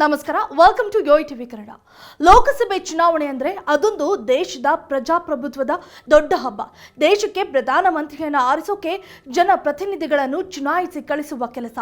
ನಮಸ್ಕಾರ welcome to YoYo TV Kannada ಲೋಕಸಭೆ ಚುನಾವಣೆ ಅಂದರೆ ಅದೊಂದು ದೇಶದ ಪ್ರಜಾಪ್ರಭುತ್ವದ ದೊಡ್ಡ ಹಬ್ಬ. ದೇಶಕ್ಕೆ ಪ್ರಧಾನಮಂತ್ರಿಯನ್ನು ಆರಿಸೋಕೆ ಜನಪ್ರತಿನಿಧಿಗಳನ್ನು ಚುನಾಯಿಸಿ ಕಳಿಸುವ ಕೆಲಸ.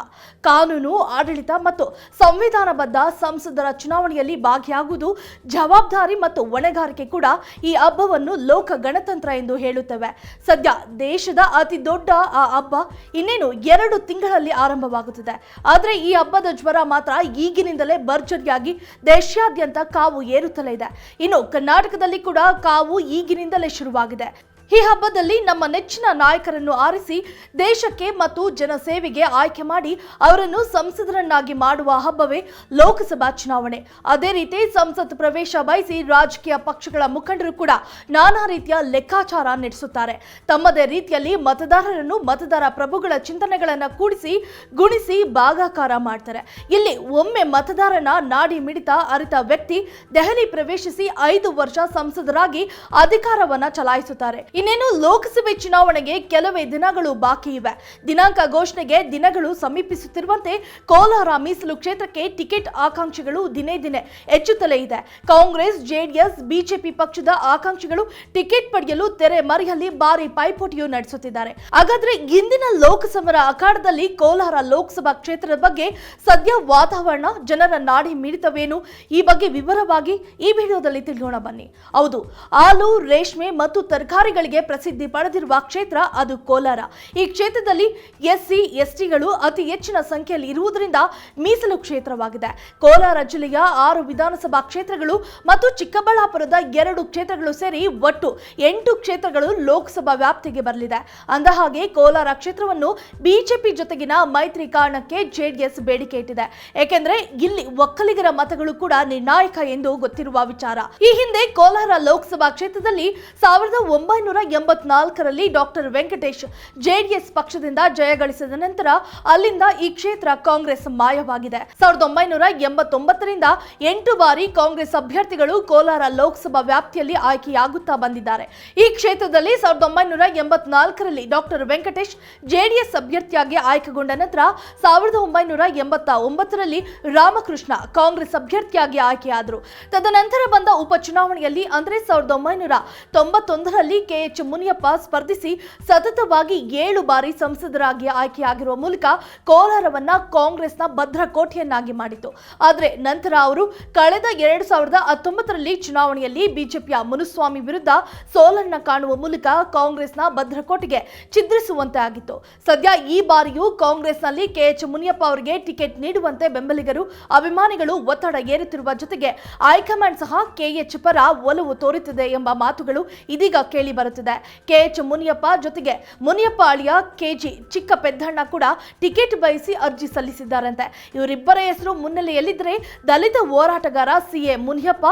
ಕಾನೂನು, ಆಡಳಿತ ಮತ್ತು ಸಂವಿಧಾನಬದ್ಧ ಸಂಸದರ ಚುನಾವಣೆಯಲ್ಲಿ ಭಾಗಿಯಾಗುವುದು ಜವಾಬ್ದಾರಿ ಮತ್ತು ಹೊಣೆಗಾರಿಕೆ ಕೂಡ ಈ ಹಬ್ಬವನ್ನು ಲೋಕ ಗಣತಂತ್ರ ಎಂದು ಹೇಳುತ್ತವೆ. ಸದ್ಯ ದೇಶದ ಅತಿ ದೊಡ್ಡ ಆ ಹಬ್ಬ ಇನ್ನೇನು ಎರಡು ತಿಂಗಳಲ್ಲಿ ಆರಂಭವಾಗುತ್ತದೆ. ಆದರೆ ಈ ಹಬ್ಬದ ಜ್ವರ ಮಾತ್ರ ಈಗಿನಿಂದಲೇ ಭರ್ಜರಿಯಾಗಿ ದೇಶಾದ್ಯಂತ ಕಾವು ಏರುತ್ತಲೇ ಇದೆ. ಇನ್ನು ಕರ್ನಾಟಕದಲ್ಲಿ ಕೂಡ ಕಾವು ಈಗಿನಿಂದಲೇ ಶುರುವಾಗಿದೆ. ಈ ಹಬ್ಬದಲ್ಲಿ ನಮ್ಮ ನೆಚ್ಚಿನ ನಾಯಕರನ್ನು ಆರಿಸಿ ದೇಶಕ್ಕೆ ಮತ್ತು ಜನಸೇವೆಗೆ ಆಯ್ಕೆ ಮಾಡಿ ಅವರನ್ನು ಸಂಸದರನ್ನಾಗಿ ಮಾಡುವ ಹಬ್ಬವೇ ಲೋಕಸಭಾ ಚುನಾವಣೆ. ಅದೇ ರೀತಿ ಸಂಸತ್ ಪ್ರವೇಶ ಬಯಸಿ ರಾಜಕೀಯ ಪಕ್ಷಗಳ ಮುಖಂಡರು ಕೂಡ ನಾನಾ ರೀತಿಯ ಲೆಕ್ಕಾಚಾರ ನಡೆಸುತ್ತಾರೆ. ತಮ್ಮದೇ ರೀತಿಯಲ್ಲಿ ಮತದಾರರನ್ನು ಮತದಾರ ಪ್ರಭುಗಳ ಚಿಂತನೆಗಳನ್ನು ಕೂಡಿಸಿ, ಗುಣಿಸಿ ಭಾಗಾಕಾರ ಮಾಡ್ತಾರೆ. ಇಲ್ಲಿ ಒಮ್ಮೆ ಮತದಾರನ ನಾಡಿ ಮಿಡಿತ ಅರಿತ ವ್ಯಕ್ತಿ ದೆಹಲಿ ಪ್ರವೇಶಿಸಿ ಐದು ವರ್ಷ ಸಂಸದರಾಗಿ ಅಧಿಕಾರವನ್ನ ಚಲಾಯಿಸುತ್ತಾರೆ. ಇನ್ನೇನು ಲೋಕಸಭೆ ಚುನಾವಣೆಗೆ ಕೆಲವೇ ದಿನಗಳು ಬಾಕಿ ಇವೆ. ದಿನಾಂಕ ಘೋಷಣೆಗೆ ದಿನಗಳು ಸಮೀಪಿಸುತ್ತಿರುವಂತೆ ಕೋಲಾರ ಮೀಸಲು ಕ್ಷೇತ್ರಕ್ಕೆ ಟಿಕೆಟ್ ಆಕಾಂಕ್ಷಿಗಳು ದಿನೇ ದಿನೇ ಹೆಚ್ಚುತ್ತಲೇ ಇದೆ. ಕಾಂಗ್ರೆಸ್, ಜೆಡಿಎಸ್, ಬಿಜೆಪಿ ಪಕ್ಷದ ಆಕಾಂಕ್ಷಿಗಳು ಟಿಕೆಟ್ ಪಡೆಯಲು ತೆರೆ ಮರೆಯಲ್ಲಿ ಭಾರಿ ಪೈಪೋಟಿಯು ನಡೆಸುತ್ತಿದ್ದಾರೆ. ಹಾಗಾದ್ರೆ ಇಂದಿನ ಲೋಕಸಭರ ಅಖಾಡದಲ್ಲಿ ಕೋಲಾರ ಲೋಕಸಭಾ ಕ್ಷೇತ್ರದ ಬಗ್ಗೆ ಸದ್ಯ ವಾತಾವರಣ, ಜನರ ನಾಡಿ ಮಿಡಿತವೇನು? ಈ ಬಗ್ಗೆ ವಿವರವಾಗಿ ಈ ವಿಡಿಯೋದಲ್ಲಿ ತಿಳಿಯೋಣ ಬನ್ನಿ. ಹೌದು, ಹಾಲು, ರೇಷ್ಮೆ ಮತ್ತು ತರಕಾರಿಗಳಿಗೆ ಪ್ರಸಿದ್ಧಿ ಪಡೆದಿರುವ ಕ್ಷೇತ್ರ ಅದು ಕೋಲಾರ. ಈ ಕ್ಷೇತ್ರದಲ್ಲಿ ಎಸ್ಸಿ, ಎಸ್ಟಿಗಳು ಅತಿ ಹೆಚ್ಚಿನ ಸಂಖ್ಯೆಯಲ್ಲಿ ಇರುವುದರಿಂದ ಮೀಸಲು ಕ್ಷೇತ್ರವಾಗಿದೆ. ಕೋಲಾರ ಜಿಲ್ಲೆಯ ಆರು ವಿಧಾನಸಭಾ ಕ್ಷೇತ್ರಗಳು ಮತ್ತು ಚಿಕ್ಕಬಳ್ಳಾಪುರದ ಎರಡು ಕ್ಷೇತ್ರಗಳು ಸೇರಿ ಒಟ್ಟು ಎಂಟು ಕ್ಷೇತ್ರಗಳು ಲೋಕಸಭಾ ವ್ಯಾಪ್ತಿಗೆ ಬರಲಿದೆ. ಅಂದಹಾಗೆ ಕೋಲಾರ ಕ್ಷೇತ್ರವನ್ನು ಬಿಜೆಪಿ ಜೊತೆಗಿನ ಮೈತ್ರಿ ಕಾರಣಕ್ಕೆ ಜೆಡಿಎಸ್ ಬೇಡಿಕೆ ಇಟ್ಟಿದೆ. ಏಕೆಂದರೆ ಇಲ್ಲಿ ಒಕ್ಕಲಿಗರ ಮತಗಳು ಕೂಡ ನಿರ್ಣಾಯಕ ಎಂದು ಗೊತ್ತಿರುವ ವಿಚಾರ. ಈ ಹಿಂದೆ ಕೋಲಾರ ಲೋಕಸಭಾ ಕ್ಷೇತ್ರದಲ್ಲಿ ಸಾವಿರದ ಒಂಬೈನೂರ ಎಂಬತ್ನಾಲ್ಕರಲ್ಲಿ ಡಾಕ್ಟರ್ ವೆಂಕಟೇಶ್ ಜೆಡಿಎಸ್ ಪಕ್ಷದಿಂದ ಜಯಗಳಿಸಿದ ನಂತರ ಅಲ್ಲಿಂದ ಈ ಕ್ಷೇತ್ರ ಕಾಂಗ್ರೆಸ್ ಮಾಯವಾಗಿದೆ. ಸಾವಿರದ ಒಂಬೈನೂರ ಎಂಬತ್ತೊಂಬತ್ತರಿಂದ ಎಂಟು ಬಾರಿ ಕಾಂಗ್ರೆಸ್ ಅಭ್ಯರ್ಥಿಗಳು ಕೋಲಾರ ಲೋಕಸಭಾ ವ್ಯಾಪ್ತಿಯಲ್ಲಿ ಆಯ್ಕೆಯಾಗುತ್ತಾ ಬಂದಿದ್ದಾರೆ. ಈ ಕ್ಷೇತ್ರದಲ್ಲಿ ಸಾವಿರದ ಒಂಬೈನೂರ ಎಂಬತ್ನಾಲ್ಕರಲ್ಲಿ ಡಾಕ್ಟರ್ ವೆಂಕಟೇಶ್ ಜೆಡಿಎಸ್ ಅಭ್ಯರ್ಥಿಯಾಗಿ ಆಯ್ಕೆಗೊಂಡ ನಂತರ ಸಾವಿರದ ಒಂಬೈನೂರ ಎಂಬತ್ತ ಒಂಬತ್ತರಲ್ಲಿ ರಾಮಕೃಷ್ಣ ಕಾಂಗ್ರೆಸ್ ಅಭ್ಯರ್ಥಿಯಾಗಿ ಆಯ್ಕೆಯಾದರು. ತದನಂತರ ಬಂದ ಉಪಚುನಾವಣೆಯಲ್ಲಿ ಅಂದರೆ ಸಾವಿರದ ಒಂಬೈನೂರ ತೊಂಬತ್ತೊಂದರಲ್ಲಿ ಕೆಎಚ್ ಮುನಿಯಪ್ಪ ಸ್ಪರ್ಧಿಸಿ ಸತತವಾಗಿ ಏಳು ಬಾರಿ ಸಂಸದರಾಗಿ ಆಯ್ಕೆಯಾಗಿರುವ ಮೂಲಕ ಕೋಲಾರವನ್ನ ಕಾಂಗ್ರೆಸ್ನ ಭದ್ರಕೋಟೆಯನ್ನಾಗಿ ಮಾಡಿತು ಆದರೆ ನಂತರ ಅವರು ಕಳೆದ ಎರಡು ಸಾವಿರದ ಹತ್ತೊಂಬತ್ತರಲ್ಲಿ ಚುನಾವಣೆಯಲ್ಲಿ ಬಿಜೆಪಿಯ ಮುನುಸ್ವಾಮಿ ವಿರುದ್ಧ ಸೋಲನ್ನ ಕಾಣುವ ಮೂಲಕ ಕಾಂಗ್ರೆಸ್ನ ಭದ್ರಕೋಟೆಗೆ ಛಿದ್ರಿಸುವಂತೆ ಆಗಿತ್ತು. ಸದ್ಯ ಈ ಬಾರಿಯೂ ಕಾಂಗ್ರೆಸ್ನಲ್ಲಿ ಕೆಎಚ್ ಮುನಿಯಪ್ಪ ಅವರಿಗೆ ಟಿಕೆಟ್ ನೀಡುವಂತೆ ಬೆಂಬಲಿಗರು, ಅಭಿಮಾನಿಗಳು ಒತ್ತಡ ಏರುತ್ತಿರುವ ಜೊತೆಗೆ ಹೈಕಮಾಂಡ್ ಸಹ ಕೆಎಚ್ ಪರ ಒಲವು ತೋರುತ್ತಿದೆ ಎಂಬ ಮಾತುಗಳು ಇದೀಗ ಕೇಳಿ ಬರುತ್ತಿದೆ. ಕೆಎಚ್ ಮುನಿಯಪ್ಪ ಜೊತೆಗೆ ಮುನಿಯಪ್ಪ ಅಳಿಯ ಕೆಜಿ ಚಿಕ್ಕ ಪೆದ್ದಣ್ಣ ಕೂಡ ಟಿಕೆಟ್ ಬಯಸಿ ಅರ್ಜಿ ಸಲ್ಲಿಸಿದ್ದಾರಂತೆ. ಇವರಿಬ್ಬರ ಹೆಸರು ಮುನ್ನೆಲೆಯಲ್ಲಿದ್ದರೆ ದಲಿತ ಹೋರಾಟಗಾರ ಸಿಎ ಮುನಿಯಪ್ಪ,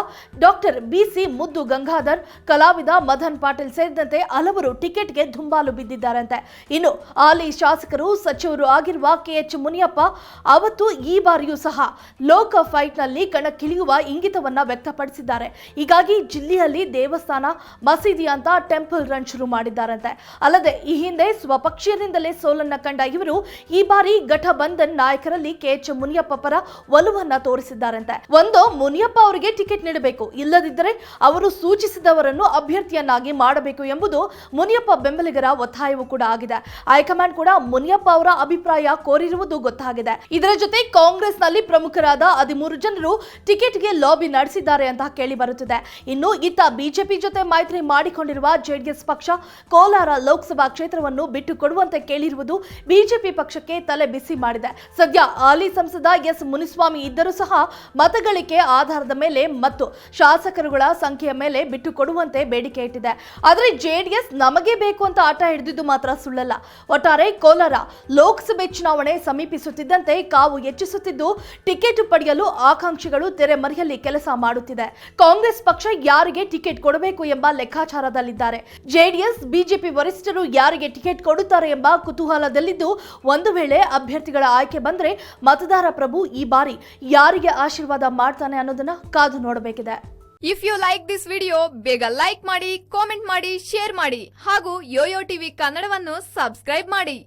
ಡಾಕ್ಟರ್ ಬಿಸಿ ಮುದ್ದು ಗಂಗಾಧರ್, ಕಲಾವಿದ ಮದನ್ ಪಾಟೀಲ್ ಸೇರಿದಂತೆ ಹಲವರು ಟಿಕೆಟ್ಗೆ ದುಂಬಾಲು ಬಿದ್ದಿದ್ದಾರಂತೆ. ಇನ್ನು ಹಾಲಿ ಶಾಸಕರು ಸಚಿವರು ಆಗಿರುವ ಕೆಎಚ್ ಮುನಿಯಪ್ಪ ಅವತ್ತು ಈ ಬಾರಿಯೂ ಸಹ ಲೋಕ ಫೈಟ್ನಲ್ಲಿ ಕಣಕ್ಕಿಳಿಯುವ ಇಂಗಿತವನ್ನ ವ್ಯಕ್ತಪಡಿಸಿದ್ದಾರೆ. ಹೀಗಾಗಿ ಜಿಲ್ಲೆಯಲ್ಲಿ ದೇವಸ್ಥಾನ, ಮಸೀದಿ ಅಂತ ರನ್ ಶುರು ಮಾಡಿದ್ದಾರಂತೆ. ಅಲ್ಲದೆ, ಈ ಹಿಂದೆ ಸ್ವಪಕ್ಷೀಯರಿಂದಲೇ ಸೋಲನ್ನ ಕಂಡ ಇವರು ಈ ಬಾರಿ ಘಟಬಂಧನ್ ನಾಯಕರಲ್ಲಿ ಕೆಎಚ್ ಮುನಿಯಪ್ಪ ಪರ ಒಲುವನ್ನ ತೋರಿಸಿದ್ದಾರಂತೆ. ಒಂದು, ಮುನಿಯಪ್ಪ ಅವರಿಗೆ ಟಿಕೆಟ್ ನೀಡಬೇಕು. ಇಲ್ಲದಿದ್ದರೆ ಅವರು ಸೂಚಿಸಿದವರನ್ನು ಅಭ್ಯರ್ಥಿಯನ್ನಾಗಿ ಮಾಡಬೇಕು ಎಂಬುದು ಮುನಿಯಪ್ಪ ಬೆಂಬಲಿಗರ ಒತ್ತಾಯವೂ ಕೂಡ ಆಗಿದೆ. ಹೈಕಮಾಂಡ್ ಕೂಡ ಮುನಿಯಪ್ಪ ಅವರ ಅಭಿಪ್ರಾಯ ಕೋರಿರುವುದು ಗೊತ್ತಾಗಿದೆ. ಇದರ ಜೊತೆ ಕಾಂಗ್ರೆಸ್ನಲ್ಲಿ ಪ್ರಮುಖರಾದ ಹದಿಮೂರು ಜನರು ಟಿಕೆಟ್ಗೆ ಲಾಬಿ ನಡೆಸಿದ್ದಾರೆ ಅಂತ ಕೇಳಿ ಬರುತ್ತಿದೆ. ಇನ್ನು, ಇತ್ತ ಬಿಜೆಪಿ ಜೊತೆ ಮೈತ್ರಿ ಮಾಡಿಕೊಂಡಿರುವ ಜೆಡಿಎಸ್ ಪಕ್ಷ ಕೋಲಾರ ಲೋಕಸಭಾ ಕ್ಷೇತ್ರವನ್ನು ಬಿಟ್ಟು ಕೊಡುವಂತೆ ಕೇಳಿರುವುದು ಬಿಜೆಪಿ ಪಕ್ಷಕ್ಕೆ ತಲೆ ಬಿಸಿ ಮಾಡಿದೆ. ಸದ್ಯ ಹಾಲಿ ಸಂಸದ ಎಸ್ ಮುನಿಸ್ವಾಮಿ ಇದ್ದರೂ ಸಹ ಮತಗಳಿಕೆ ಆಧಾರದ ಮೇಲೆ ಮತ್ತು ಶಾಸಕರುಗಳ ಸಂಖ್ಯೆಯ ಮೇಲೆ ಬಿಟ್ಟು ಕೊಡುವಂತೆ ಬೇಡಿಕೆ ಇಟ್ಟಿದೆ. ಆದರೆ ಜೆಡಿಎಸ್ ನಮಗೆ ಬೇಕು ಅಂತ ಆಟ ಹಿಡಿದಿದ್ದು ಮಾತ್ರ ಸುಳ್ಳಲ್ಲ. ಒಟ್ಟಾರೆ ಕೋಲಾರ ಲೋಕಸಭೆ ಚುನಾವಣೆ ಸಮೀಪಿಸುತ್ತಿದ್ದಂತೆ ಕಾವು ಹೆಚ್ಚಿಸುತ್ತಿದ್ದು ಟಿಕೆಟ್ ಪಡೆಯಲು ಆಕಾಂಕ್ಷಿಗಳು ತೆರೆಮರೆಯಲ್ಲಿ ಕೆಲಸ ಮಾಡುತ್ತಿದೆ. ಕಾಂಗ್ರೆಸ್ ಪಕ್ಷ ಯಾರಿಗೆ ಟಿಕೆಟ್ ಕೊಡಬೇಕು ಎಂಬ ಲೆಕ್ಕಾಚಾರದಲ್ಲಿದ್ದಾರೆ. ಜೆಡಿಎಸ್, ಬಿಜೆಪಿ ವರಿಷ್ಠರು ಯಾರಿಗೆ ಟಿಕೆಟ್ ಕೊಡುತ್ತಾರೆ ಎಂಬ ಕುತೂಹಲದಲ್ಲಿದ್ದು, ಒಂದು ವೇಳೆ ಅಭ್ಯರ್ಥಿಗಳ ಆಯ್ಕೆ ಬಂದರೆ ಮತದಾರ ಪ್ರಭು ಈ ಬಾರಿ ಯಾರಿಗೆ ಆಶೀರ್ವಾದ ಮಾಡ್ತಾನೆ ಅನ್ನೋದನ್ನ ಕಾದು ನೋಡಬೇಕಿದೆ. If you like this video ಬೇಗ ಲೈಕ್ ಮಾಡಿ ಕಾಮೆಂಟ್ ಮಾಡಿ ಶೇರ್ ಮಾಡಿ ಹಾಗೂ ಯೋಯೋ ಟಿವಿ ಕನ್ನಡವನ್ನು ಸಬ್ಸ್ಕ್ರೈಬ್ ಮಾಡಿ.